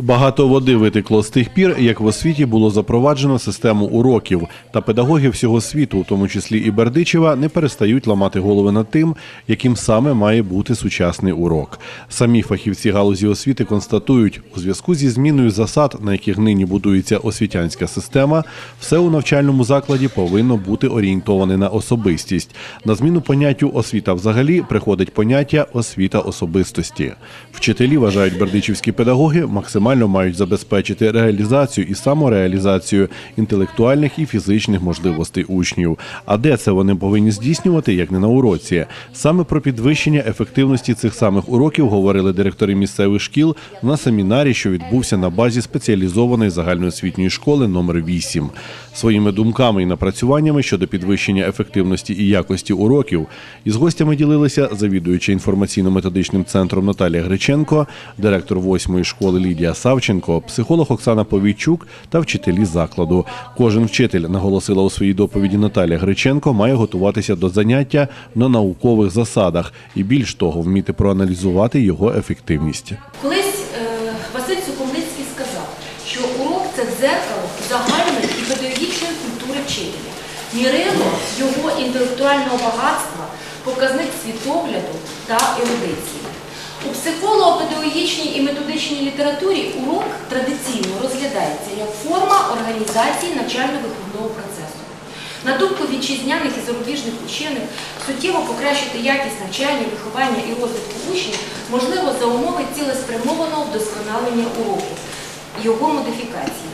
Багато води витекло з тих пір, як в освіті було запроваджено систему уроків, та педагоги всього світу, у тому числі і Бердичева, не перестають ламати голови над тим, яким саме має бути сучасний урок. Самі фахівці галузі освіти констатують, у зв'язку зі зміною засад, на яких нині будується освітянська система, все у навчальному закладі повинно бути орієнтоване на особистість. На зміну поняттю освіта взагалі приходить поняття освіта особистості. Вчителі вважають бердичівські педагоги максимально мають забезпечити реалізацію і самореалізацію інтелектуальних і фізичних можливостей учнів. А де це вони повинні здійснювати, як не на уроці? Саме про підвищення ефективності цих самих уроків говорили директори місцевих шкіл на семінарі, що відбувся на базі спеціалізованої загальноосвітньої школи номер 8 Своїми думками і напрацюваннями щодо підвищення ефективності і якості уроків із гостями ділилися завідуюча інформаційно-методичним центром Наталія Греченко, директор восьмої школи Лідія Савченко, психолог Оксана Повійчук та вчителі закладу. Кожен вчитель наголосила у своїй доповіді Наталія Греченко, має готуватися до заняття на наукових засадах і більш того, вміти проаналізувати його ефективність. Колись е, Василь Сухомлинський сказав, що урок це дзеркало загальної і педагогічної культури вчителя, мірило його інтелектуального багатства, показник світогляду та ерудиції. У психолого-педагогічній і методичній літературі урок традиційно розглядається як форма організації навчально-виховного процесу. На думку вітчизняних і зарубіжних учених, суттєво покращити якість навчання, виховання і розвитку учнів можливо за умови цілеспрямованого вдосконалення уроку, його модифікації.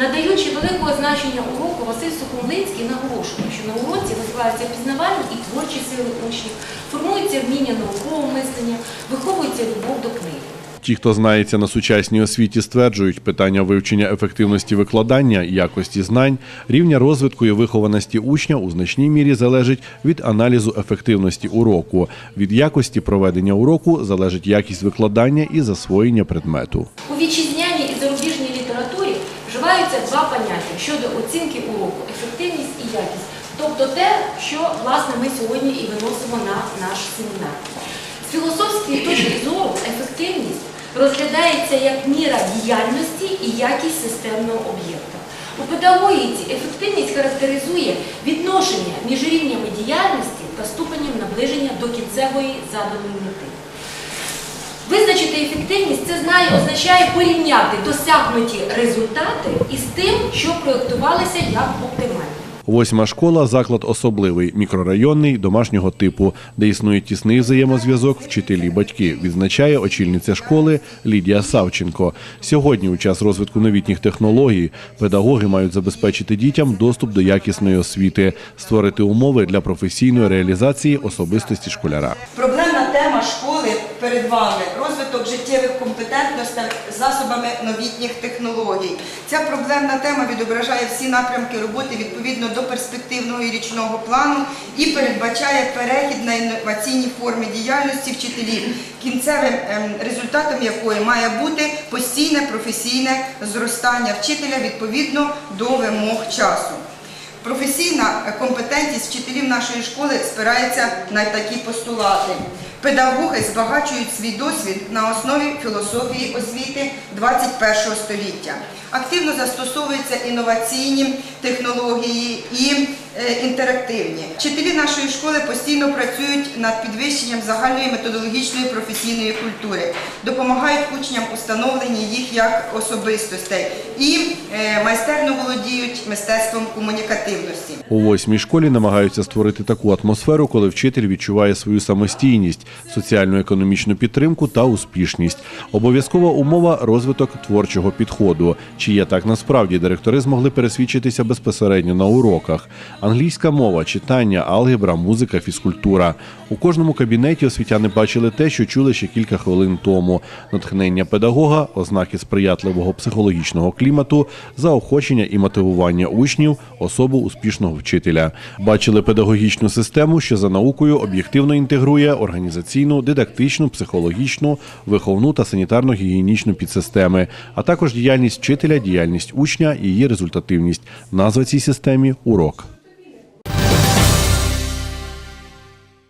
Надаючи великого значення уроку, Василь Сухомлинський наголошував, що на уроці розвиваються пізнавальні і творчі сили учнів, формується вміння наукового мислення, виховується любов до книги. Ті, хто знається на сучасній освіті, стверджують, питання вивчення ефективності викладання, якості знань, рівня розвитку і вихованості учня у значній мірі залежить від аналізу ефективності уроку. Від якості проведення уроку залежить якість викладання і засвоєння предмету. У вітчизняній і зарубіжній літературі вживаються два поняття щодо оцінки уроку ефективність і якість. Тобто те, що власне ми сьогодні і виносимо на наш семінар. З філософської точки зору ефективність розглядається як міра діяльності і якість системного об'єкта. У педагогіці ефективність характеризує відношення між рівнями діяльності та ступенем наближення до кінцевої заданої мети. Визначити ефективність це знає, означає порівняти досягнуті результати із тим, що проєктувалися як оптимальні. Восьма школа заклад особливий, мікрорайонний, домашнього типу, де існує тісний взаємозв'язок вчителі-батьки, відзначає очільниця школи Лідія Савченко. Сьогодні, у час розвитку новітніх технологій, педагоги мають забезпечити дітям доступ до якісної освіти, створити умови для професійної реалізації особистості школяра. Проблемна тема школи перед вами розвиток життєвих компетентностей засобами новітніх технологій. Ця проблемна тема відображає всі напрямки роботи відповідно до перспективного і річного плану і передбачає перехід на інноваційні форми діяльності вчителів, кінцевим ем, результатом якої має бути постійне професійне зростання вчителя відповідно до вимог часу. Професійна компетентність вчителів нашої школи спирається на такі постулати. Педагоги збагачують свій досвід на основі філософії освіти 21 століття. Активно застосовуються інноваційні технології інтерактивні. Вчителі нашої школи постійно працюють над підвищенням загальної методологічної професійної культури, допомагають учням у становленні їх як особистостей і е, майстерно володіють мистецтвом комунікативності. У восьмій школі намагаються створити таку атмосферу, коли вчитель відчуває свою самостійність, соціально-економічну підтримку та успішність. Обов'язкова умова розвиток творчого підходу. Чи є так насправді директори змогли пересвідчитися безпосередньо на уроках? Англійська мова, читання, алгебра, музика, фізкультура. У кожному кабінеті освітяни бачили те, що чули ще кілька хвилин тому: натхнення педагога, ознаки сприятливого психологічного клімату, заохочення і мотивування учнів, особу успішного вчителя. Бачили педагогічну систему, що за наукою об'єктивно інтегрує організаційну, дидактичну, психологічну, виховну та санітарно-гігієнічну підсистеми, а також діяльність вчителя, діяльність учня і її результативність. Назва цій системі урок.